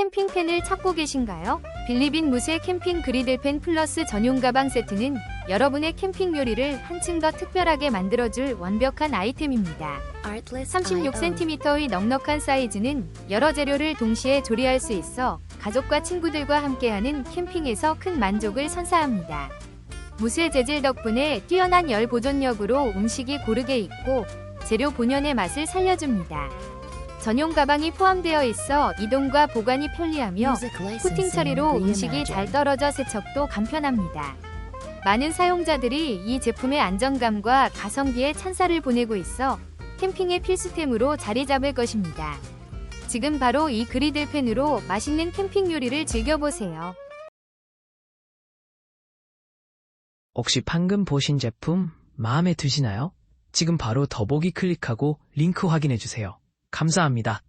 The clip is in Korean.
캠핑팬을 찾고 계신가요? 빌리빈 무쇠 캠핑 그리들팬 플러스 전용 가방 세트는 여러분의 캠핑 요리를 한층 더 특별하게 만들어줄 완벽한 아이템입니다. 36cm의 넉넉한 사이즈는 여러 재료를 동시에 조리할 수 있어 가족과 친구들과 함께하는 캠핑에서 큰 만족을 선사합니다. 무쇠 재질 덕분에 뛰어난 열 보존력으로 음식이 고르게 익고 재료 본연의 맛을 살려줍니다. 전용 가방이 포함되어 있어 이동과 보관이 편리하며 코팅 처리로 음식이 잘 떨어져 세척도 간편합니다. 많은 사용자들이 이 제품의 안정감과 가성비에 찬사를 보내고 있어 캠핑의 필수템으로 자리 잡을 것입니다. 지금 바로 이 그리들펜으로 맛있는 캠핑 요리를 즐겨보세요. 혹시 방금 보신 제품 마음에 드시나요? 지금 바로 더보기 클릭하고 링크 확인해 주세요. 감사합니다.